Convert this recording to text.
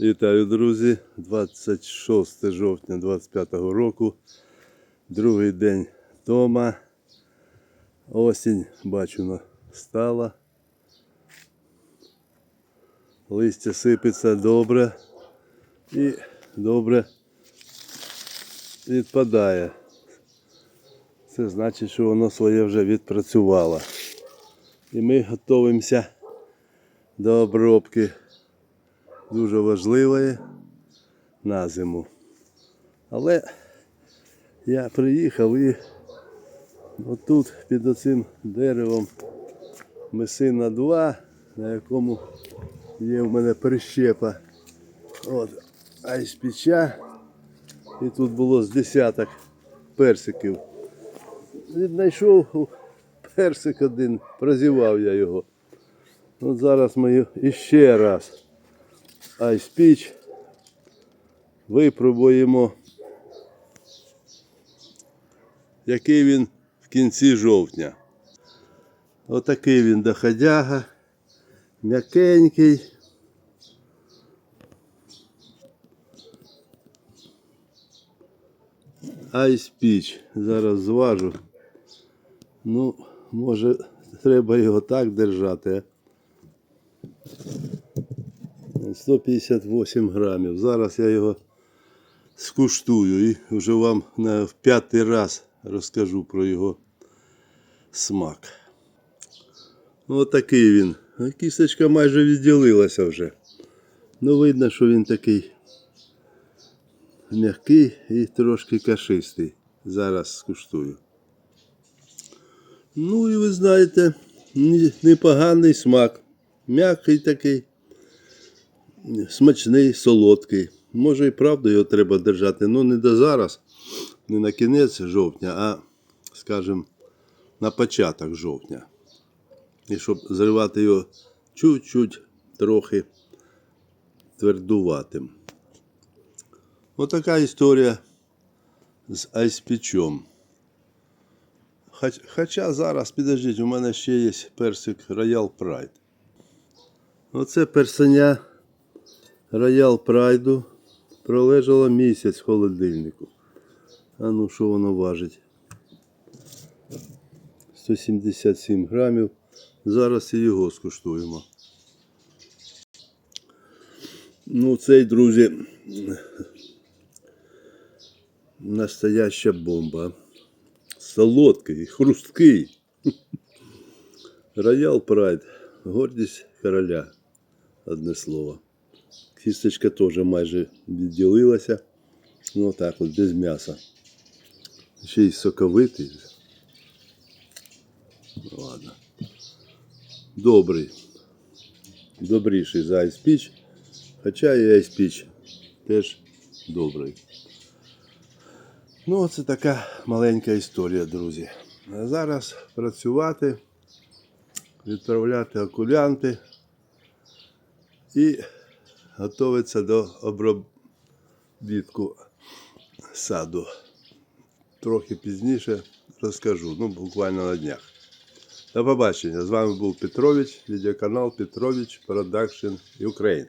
Вітаю, друзі! 26 жовтня 25 року. Другий день вдома. Осінь, бачу, настала. Листя сипеться добре і добре відпадає. Це значить, що воно своє вже відпрацювало. І ми готуємося до обробки дуже важливої на зиму. Але я приїхав і отут під оцим деревом месина 2, на якому є в мене прищепа. От, айспіча. І тут було з десяток персиків. Віднайшов персик один, прозівав я його. От зараз ми його іще раз айспіч випробуємо, який він в кінці жовтня. Отакий він доходяга, м'якенький. Айспіч. Зараз зважу. Ну, може, треба його так держати. а? 158 грамів. Зараз я його скуштую і вже вам в п'ятий раз розкажу про його смак. Ось такий він. Кісточка майже відділилася вже. Ну, видно, що він такий м'який і трошки кашистий. Зараз скуштую. Ну і ви знаєте, непоганий смак. М'який такий смачний, солодкий. Може і правда його треба держати, ну не до зараз, не на кінець жовтня, а, скажімо, на початок жовтня. І щоб зривати його чуть-чуть трохи твердуватим. Отака історія з айспічом. Хоч, хоча зараз, підождіть, у мене ще є персик Royal Pride. Оце персеня Роял Прайду пролежало місяць в холодильнику. А ну що воно важить? 177 грамів. Зараз і його скуштуємо. Ну, цей, друзі, настояща бомба. Солодкий, хрусткий. Роял Прайд. Гордість короля. Одне слово. Кісточка теж майже відділилася. Ну так от, без м'яса. Ще й соковитий. Ну, Ладно. Добрий. Добріший за айспіч. Хоча і айспіч теж добрий. Ну, це така маленька історія, друзі. А зараз працювати, відправляти окулянти і готуватися до обробітку саду. Трохи пізніше розкажу, ну буквально на днях. До побачення. З вами був Петрович, відеоканал Петрович Продакшн Ukraine.